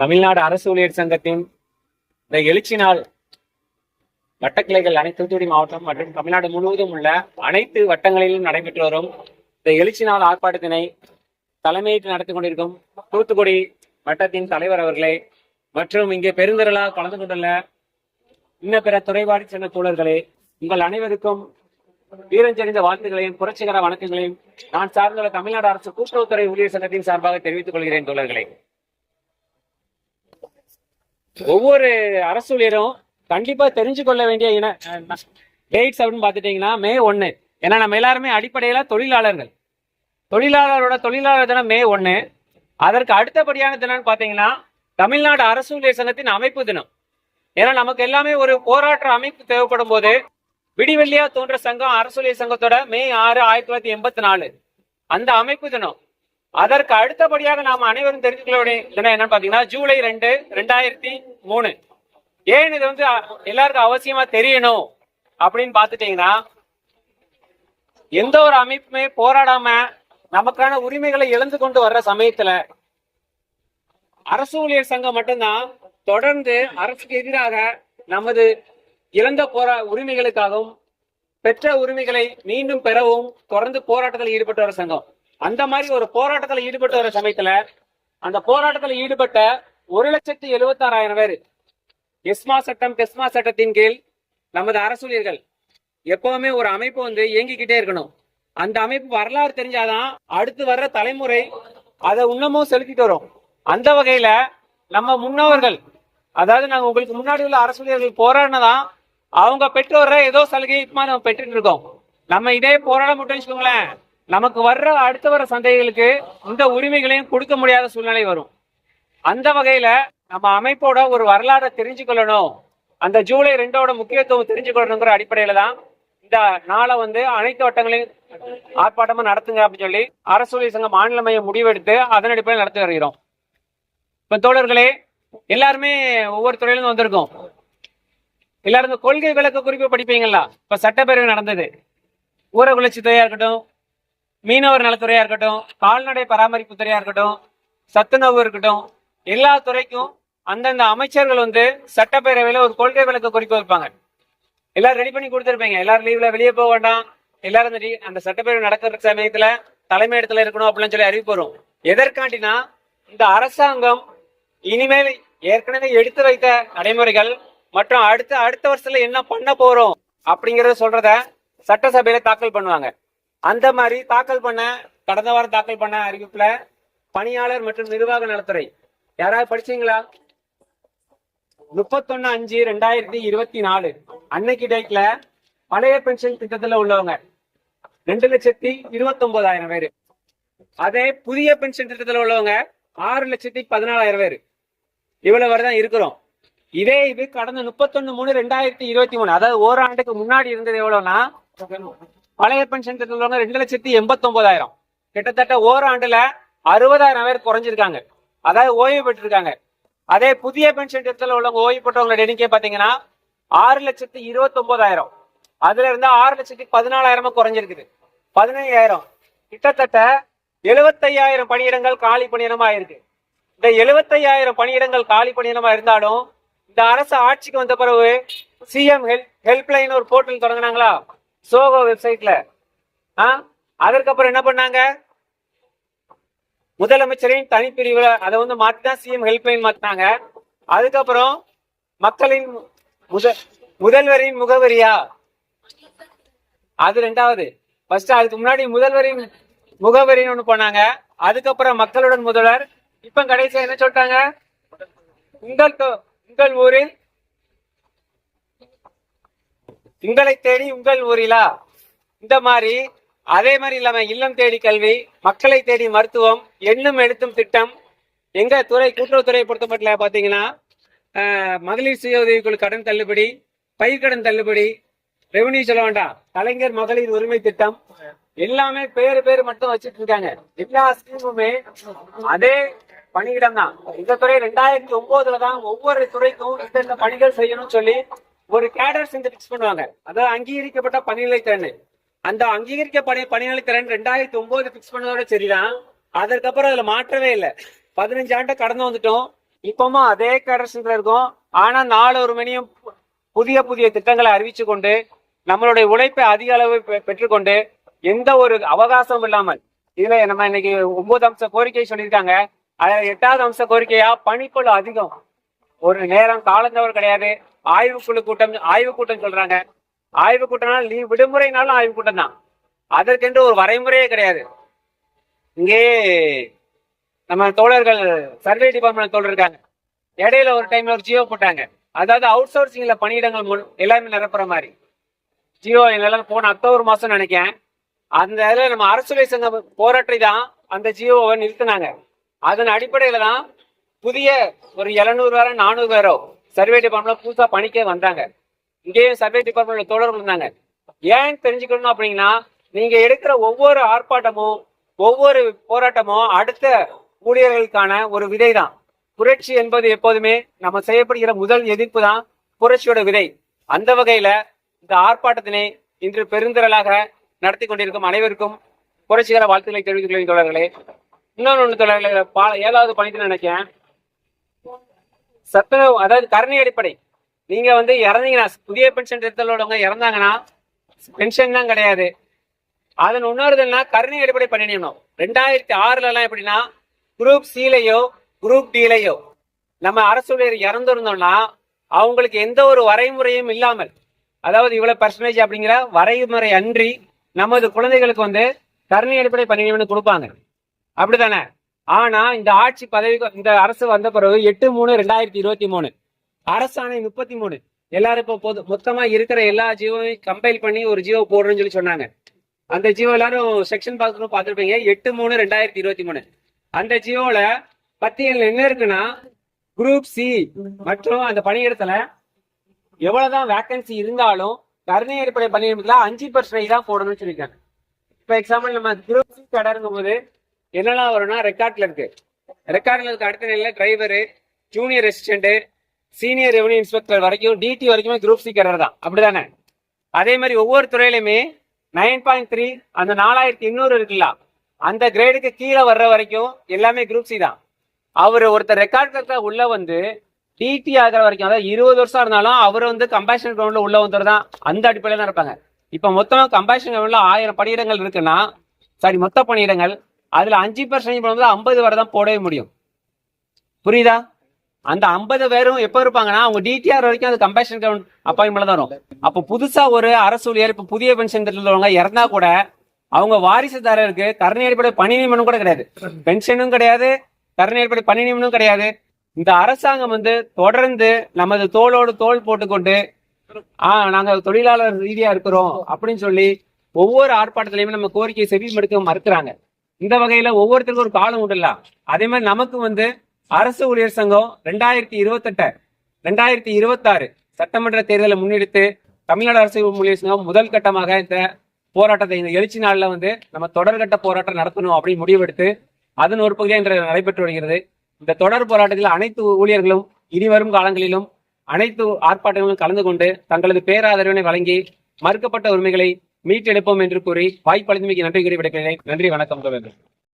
தமிழ்நாடு அரசு ஊழியர் சங்கத்தின் இந்த எழுச்சி நாள் வட்டக்கிளைகள் அனைத்து தூத்துக்குடி மாவட்டம் மற்றும் தமிழ்நாடு முழுவதும் உள்ள அனைத்து வட்டங்களிலும் நடைபெற்று வரும் இந்த எழுச்சி நாள் ஆர்ப்பாட்டத்தினை தலைமையேற்று நடத்தி கொண்டிருக்கும் தூத்துக்குடி வட்டத்தின் தலைவர் அவர்களே மற்றும் இங்கே பெருந்திரளாக கலந்து கொண்டுள்ள இன்ன பிற துறைவாடி சென்ற தோழர்களே உங்கள் அனைவருக்கும் வீரஞ்செறிந்த வாழ்த்துக்களையும் புரட்சிகர வணக்கங்களையும் நான் சார்ந்துள்ள தமிழ்நாடு அரசு கூட்டுறவுத்துறை ஊழியர் சங்கத்தின் சார்பாக தெரிவித்துக் கொள்கிறேன் தோழர்களே. ஒவ்வொரு அரசு ஊழியரும் கண்டிப்பா தெரிஞ்சு கொள்ள வேண்டிய இன டேட்ஸ் அப்படின்னு பாத்துட்டீங்கன்னா மே ஒன்னு ஏன்னா நம்ம எல்லாருமே அடிப்படையில தொழிலாளர்கள். தொழிலாளரோட தொழிலாளர் தினம் மே ஒன்னு அதற்கு அடுத்தபடியான தினம்னு பாத்தீங்கன்னா தமிழ்நாடு அரசு ஊழியர் சங்கத்தின் அமைப்பு தினம். ஏன்னா நமக்கு எல்லாமே ஒரு போராட்ட அமைப்பு தேவைப்படும் போது விடிவெள்ளியா தோன்ற சங்கம் அரசு சங்கத்தோட மே ஆறு ஆயிரத்தி தொள்ளாயிரத்தி எண்பத்தி நாலு. அந்த அமைப்பு தினம். அதற்கு அடுத்தபடியாக நாம் அனைவரும் தெரிஞ்சுக்கொள்ள வேண்டிய தினம் என்னன்னு பாத்தீங்கன்னா ஜூலை ரெண்டு ரெண்டாயிரத்தி மூணு. ஏன் இது வந்து எல்லாருக்கும் அவசியமா தெரியணும் அப்படின்னு பாத்துட்டீங்கன்னா எந்த ஒரு அமைப்புமே போராடாம நமக்கான உரிமைகளை இழந்து கொண்டு வர்ற சமயத்துல அரசு ஊழியர் சங்கம் மட்டும்தான் தொடர்ந்து அரசுக்கு எதிராக நமது இழந்த போரா உரிமைகளுக்காகவும் பெற்ற உரிமைகளை மீண்டும் பெறவும் தொடர்ந்து போராட்டத்தில் ஈடுபட்டு வர சங்கம். அந்த மாதிரி ஒரு போராட்டத்தில் ஈடுபட்டு வர சமயத்துல அந்த போராட்டத்தில் ஈடுபட்ட ஒரு லட்சத்தி எழுபத்தி ஆறாயிரம் பேர் எஸ்மா சட்டம் டெஸ்மா சட்டத்தின் கீழ் நமது அரசூழியர்கள் எப்பவுமே ஒரு அமைப்பு வந்து இயங்கிக்கிட்டே இருக்கணும். அந்த அமைப்பு வரலாறு தெரிஞ்சாதான் அடுத்து வர்ற தலைமுறை அதை இன்னமும் செலுத்திட்டு வரும். அந்த வகையில நம்ம முன்னோர்கள் அதாவது நாங்க உங்களுக்கு முன்னாடி உள்ள அரசூழியர்கள் போராடினதான் அவங்க பெற்று ஏதோ சலுகை இப்ப நம்ம பெற்றுட்டு இருக்கோம் நம்ம இதே போராட மட்டும் வச்சுக்கோங்களேன். நமக்கு வர்ற அடுத்து வர சந்தைகளுக்கு இந்த உரிமைகளையும் கொடுக்க முடியாத சூழ்நிலை வரும். அந்த வகையில நம்ம அமைப்போட ஒரு வரலாறை தெரிஞ்சுக்கொள்ளணும் அந்த ஜூலை ரெண்டோட முக்கியத்துவம் தெரிஞ்சுக்கொள்ளணுங்கிற அடிப்படையில தான் இந்த நாளை வந்து அனைத்து வட்டங்களையும் ஆர்ப்பாட்டமா நடத்துங்க அப்படின்னு சொல்லி அரசு ஊழியர் சங்கம் மாநில மையம் முடிவெடுத்து அதன் அடிப்படையில் நடத்தி வருகிறோம். இப்ப தோழர்களே எல்லாருமே ஒவ்வொரு துறையிலும் வந்திருக்கோம். எல்லாரும் இந்த கொள்கை விளக்க குறிப்பு படிப்பீங்களா? இப்ப சட்டப்பேரவை நடந்தது. ஊரக வளர்ச்சி துறையா இருக்கட்டும் மீனவர் நலத்துறையா இருக்கட்டும் கால்நடை பராமரிப்பு துறையா இருக்கட்டும் சத்துணவு இருக்கட்டும் எல்லா துறைக்கும் அந்தந்த அமைச்சர்கள் வந்து சட்டப்பேரவையில ஒரு கொள்கை விளக்க குறிப்பு வைப்பாங்க. எல்லாரும் ரெடி பண்ணி கொடுத்துருப்பீங்க. எல்லாரும் லீவ்ல வெளியே போக வேண்டாம். எல்லாரும் அந்த அந்த சட்டப்பேரவை நடக்கிற சமயத்துல தலைமை இடத்துல இருக்கணும் அப்படின்னு சொல்லி அறிவிப்பு வரும். எதற்காண்டினா இந்த அரசாங்கம் இனிமேல் ஏற்கனவே எடுத்து வைத்த நடைமுறைகள் மற்றும் அடுத்த அடுத்த வருஷத்துல என்ன பண்ண போறோம் அப்படிங்கறத சொல்றத சட்டசபையில தாக்கல் பண்ணுவாங்க. அந்த மாதிரி தாக்கல் பண்ண கடந்த வாரம் தாக்கல் பண்ண அறிவிப்புல பணியாளர் மற்றும் நிர்வாக நலத்துறை. யாராவது படிச்சீங்களா? முப்பத்தொன்னு அஞ்சு ரெண்டாயிரத்தி இருபத்தி நாலு. அன்னைக்கு டேட்ல பழைய பென்ஷன் திட்டத்துல உள்ளவங்க ரெண்டு லட்சத்தி இருபத்தி ஒன்பதாயிரம் பேரு. அதே புதிய பென்ஷன் திட்டத்துல உள்ளவங்க ஆறு லட்சத்தி பதினாலாயிரம் பேரு. இவ்வளவு வரை தான் இருக்கிறோம். இதே இது கடந்த முப்பத்தொன்னு மூணு ரெண்டாயிரத்தி இருபத்தி மூணு. அதாவது ஓராண்டுக்கு முன்னாடி இருந்தது எவ்வளவுனா பழைய பென்ஷன் திட்டத்தில் உள்ளவங்க ரெண்டு லட்சத்தி எண்பத்தி ஒன்பதாயிரம் கிட்டத்தட்ட ஓராண்டுல அறுபதாயிரம் பேர் குறைஞ்சிருக்காங்க. அதாவது ஓய்வு பெற்றிருக்காங்க. அதே புதிய பென்ஷன் திட்டத்தில் உள்ளவங்க ஓய்வு பெற்றவங்களோட எண்ணிக்கை பாத்தீங்கன்னா ஆறு லட்சத்தி இருபத்தி ஒன்பதாயிரம் அதுல இருந்து ஆறு லட்சத்தி பதினாலாயிரமா குறைஞ்சிருக்குது. பதினையாயிரம். கிட்டத்தட்ட எழுபத்தையாயிரம் பணியிடங்கள் காலி பணியிடமா இருக்கு. இந்த எழுபத்தையாயிரம் பணியிடங்கள் காலி பணியிடமா இருந்தாலும் இந்த அரசு ஆட்சிக்கு வந்த பிறகு சிஎம் ஹெல்ப் ஹெல்ப்லைன் ஒரு போர்ட்டல் தொடங்கினாங்களா? சோகோ வெப்சைட்ல ஆ? அதற்கப்புறம் என்ன பண்ணாங்க? முதலமைச்சரின் தனிப்பிரிவுல அதை வந்து மாத்தி தான் சிஎம் ஹெல்ப்லைன் மாத்தினாங்க. அதுக்கப்புறம் மக்களின் முத முதல்வரின் முகவரியா? அது ரெண்டாவது. ஃபர்ஸ்ட் அதுக்கு முன்னாடி முதல்வரின் முகவரின்னு ஒண்ணு பண்ணாங்க அதுக்கப்புறம் மக்களுடன் முதல்வர். இப்ப கடைசியா என்ன சொல்லிட்டாங்க? உங்கள் உங்கள் ஊரில்? உங்களை தேடி உங்கள் ஊரிலா? இந்த மாதிரி அதே மாதிரி இல்லாம இல்லம் தேடி கல்வி மக்களை தேடி மருத்துவம் எண்ணும் எழுத்தும் திட்டம் எங்க துறை கூட்டுறவுத்துறையை பொறுத்த பாத்தீங்கன்னா ஆஹ், மகளிர் சுய உதவிக்குழு கடன் தள்ளுபடி பயிர்கடன் தள்ளுபடி ரெவன்யூ சொல்ல வேண்டாம். கலைஞர் மகளிர் உரிமை திட்டம் எல்லாமே பேரு பேரு மட்டும் வச்சிட்டு இருக்காங்க. எல்லா ஸ்கீமுமே அதே பணியிடம் தான். இந்த துறை ரெண்டாயிரத்தி ஒன்பதுல தான் ஒவ்வொரு துறைக்கும் இந்தந்த பணிகள் செய்யணும்னு சொல்லி ஒரு கேடர் இந்த பிக்ஸ் பண்ணுவாங்க. அதாவது அங்கீகரிக்கப்பட்ட பணிநிலை திறன். அந்த அங்கீகரிக்கப்பட்ட பணிநிலை திறன் ரெண்டாயிரத்தி ஒன்பது பிக்ஸ் பண்ணதோட சரிதான். அதற்கப்புறம் அதுல மாற்றவே இல்லை. பதினஞ்சு ஆண்டு கடந்து வந்துட்டோம். இப்பவும் அதே கேடர்ஸ்ல இருக்கும். ஆனா நாலு ஒரு மணியும் புதிய புதிய திட்டங்களை அறிவிச்சு கொண்டு நம்மளுடைய உழைப்பை அதிக அளவு பெ- பெற்றுக்கொண்டு எந்த ஒரு அவகாசமும் இல்லாமல் இதுல நம்ம இன்னைக்கு ஒன்பது அம்ச கோரிக்கை சொல்லியிருக்காங்க. அதுல எட்டாவது அம்ச கோரிக்கையா பணிப்பளு அதிகம். ஒரு நேரம் காலந்தவர் கிடையாது. ஆய்வுக்குழு கூட்டம் ஆய்வு கூட்டம் சொல்றாங்க. ஆய்வு கூட்டம்னா லீவ் விடுமுறைனாலும் ஆய்வு கூட்டம் தான். அதற்கென்று ஒரு வரைமுறையே கிடையாது. இங்கே நம்ம தோழர்கள் சர்வே டிபார்ட்மெண்ட் தோழர் இருக்காங்க. இடையில ஒரு டைம்ல ஒரு ஜியோ போட்டாங்க. அதாவது அவுட் சோர்சிங்ல பணியிடங்கள் முன் எல்லாமே நிரப்புற மாதிரி. ஜியோ என்னால போன அக்டோபர் மாசம் நினைக்கிறேன். அந்த இதில் நம்ம அரசு சங்கம் போராட்டி தான். அந்த ஜியோவை நிறுத்தினாங்க. அதன் அடிப்படையில தான் புதிய ஒரு எழுநூறு பேரோ நானூறு பேரோ சர்வே டிபார்ட்மெண்ட்ல புதுசா பணிக்கே வந்தாங்க. இங்கேயும் சர்வே டிபார்ட்மெண்ட்ல தோழர்கள் இருந்தாங்க ஏன் தெரிஞ்சுக்கணும் அப்படின்னா நீங்க எடுக்கிற ஒவ்வொரு ஆர்ப்பாட்டமும் ஒவ்வொரு போராட்டமும் அடுத்த ஊழியர்களுக்கான ஒரு விதை தான் புரட்சி என்பது எப்போதுமே நம்ம செய்யப்படுகிற முதல் எதிர்ப்பு தான் புரட்சியோட விதை. அந்த வகையில இந்த ஆர்ப்பாட்டத்தினை இன்று பெருந்திரளாக நடத்தி கொண்டிருக்கும் அனைவருக்கும் புரட்சிகர வாழ்த்துக்களை தெரிவித்துக் கொள்கிறேன் தோழர்களே. இன்னொன்று ஒன்று தொடர்ல பால ஏழாவது பணித்து நினைக்கிறேன். சத்துணவு அதாவது கருணை அடிப்படை. நீங்க வந்து இறந்தீங்கன்னா புதிய பென்ஷன் திட்டத்தோடவங்க இறந்தாங்கன்னா பென்ஷன் தான் கிடையாது. அதன் உணர்தல்னா கருணை அடிப்படை பண்ணிடணும். ரெண்டாயிரத்தி ஆறுல எல்லாம் எப்படின்னா குரூப் சிலையோ குரூப் டிலையோ நம்ம அரசு ஊழியர் இறந்திருந்தோம்னா அவங்களுக்கு எந்த ஒரு வரைமுறையும் இல்லாமல் அதாவது இவ்வளவு பர்சன்டேஜ் அப்படிங்கிற வரைமுறை அன்றி நமது குழந்தைகளுக்கு வந்து கருணை அடிப்படை பணியிடம்னு கொடுப்பாங்க. அப்படித்தானே? ஆனா இந்த ஆட்சி பதவிக்கு இந்த அரசு வந்த பிறகு எட்டு மூணு ரெண்டாயிரத்தி இருபத்தி மூணு அரசாணை முப்பத்தி மூணு. எல்லாரும் இப்போ பொது மொத்தமா இருக்கிற எல்லா ஜீவோவையும் கம்பைல் பண்ணி ஒரு ஜீவோ போடுறேன்னு சொல்லி சொன்னாங்க. அந்த ஜியோ எல்லாரும் செக்ஷன் பார்க்கணும் பார்த்துருப்பீங்க. எட்டு மூணு ரெண்டாயிரத்தி இருபத்தி மூணு. அந்த ஜியோல பத்தியில் என்ன இருக்குன்னா குரூப் சி மற்றும் அந்த பணியிடத்துல எவ்வளவுதான் வேக்கன்சி இருந்தாலும் கருணை அடிப்படை பணியிடத்துல அஞ்சு பர்சன்டேஜ் தான் போடணும்னு சொல்லியிருக்காங்க. இப்போ எக்ஸாம்பிள் நம்ம குரூப் சி கடருங்கும் போது என்னெல்லாம் வரும்னா ரெக்கார்ட்ல இருக்கு. ரெக்கார்ட்ல இருக்க அடுத்த நிலையில driver junior assistant senior revenue inspector வரைக்கும் டிடி வரைக்குமே குரூப் சி தான். அப்படிதானே? அதே மாதிரி ஒவ்வொரு துறையிலுமே நைன் பாயிண்ட் த்ரீ அந்த நாலாயிரத்தி எண்ணூறு இருக்குல்ல அந்த கிரேடுக்கு கீழே வர்ற வரைக்கும் எல்லாமே குரூப் சி தான். அவர் ஒருத்தர் ரெக்கார்ட் கரெக்டாக உள்ள வந்து டிடி ஆகிற வரைக்கும் அதாவது இருபது வருஷம் இருந்தாலும் அவர் வந்து கம்பேஷன் கிரவுண்ட்ல உள்ள வந்தவர் தான். அந்த அடிப்படையில் தான் இருப்பாங்க. இப்போ மொத்தமாக கம்பேஷன் கிரவுண்ட்ல ஆயிரம் பணியிடங்கள் இருக்குன்னா சாரி மொத்த பணியிடங்கள் அதுல அஞ்சு பேர் சைன் போடும்போது ஐம்பது வரை தான் போடவே முடியும். புரியுதா? அந்த ஐம்பது பேரும் எப்போ இருப்பாங்கன்னா அவங்க டிடிஆர் வரைக்கும் அது கம்பேஷன் கவுண்ட் அப்பாயின்மெண்ட் தான் வரும். அப்போ புதுசா ஒரு அரசு ஊழியர் இப்போ புதிய பென்ஷன் திட்டத்தில் இறந்தா கூட அவங்க வாரிசுதாரருக்கு கருணை அடிப்படை பணி நியமனம் கூட கிடையாது. பென்ஷனும் கிடையாது கருணை அடிப்படை பணி நியமனம் கிடையாது. இந்த அரசாங்கம் வந்து தொடர்ந்து நமது தோளோடு தோல் போட்டுக்கொண்டு ஆஹ் நாங்க தொழிலாளர் ரீதியா இருக்கிறோம் அப்படின்னு சொல்லி ஒவ்வொரு ஆர்ப்பாட்டத்திலையுமே நம்ம கோரிக்கையை செவி மறுக்க மறுக்கிறாங்க. இந்த வகையில ஒவ்வொருத்தருக்கும் ஒரு காலம் உண்டுல்ல அதே மாதிரி நமக்கு வந்து அரசு ஊழியர் சங்கம் ரெண்டாயிரத்தி இருபத்தெட்டு ரெண்டாயிரத்தி இருபத்தாறு சட்டமன்ற தேர்தலை முன்னெடுத்து தமிழ்நாடு அரசு ஊழியர் சங்கம் முதல் கட்டமாக இந்த போராட்டத்தை இந்த எழுச்சி நாளில் வந்து நம்ம தொடர்கட்ட போராட்டம் நடத்தணும் அப்படின்னு முடிவெடுத்து அதன் ஒரு பகுதியாக இன்று நடைபெற்று வருகிறது. இந்த தொடர் போராட்டத்தில் அனைத்து ஊழியர்களும் இனிவரும் காலங்களிலும் அனைத்து ஆர்ப்பாட்டங்களும் கலந்து கொண்டு தங்களது பேராதரவினை வழங்கி மறுக்கப்பட்ட உரிமைகளை மீட்டெடுப்போம் என்று கூறி வாய்ப்பளித்தமைக்கு நன்றி கூறி விடைபெறுகிறேன். நன்றி வணக்கம் தொடர்ந்து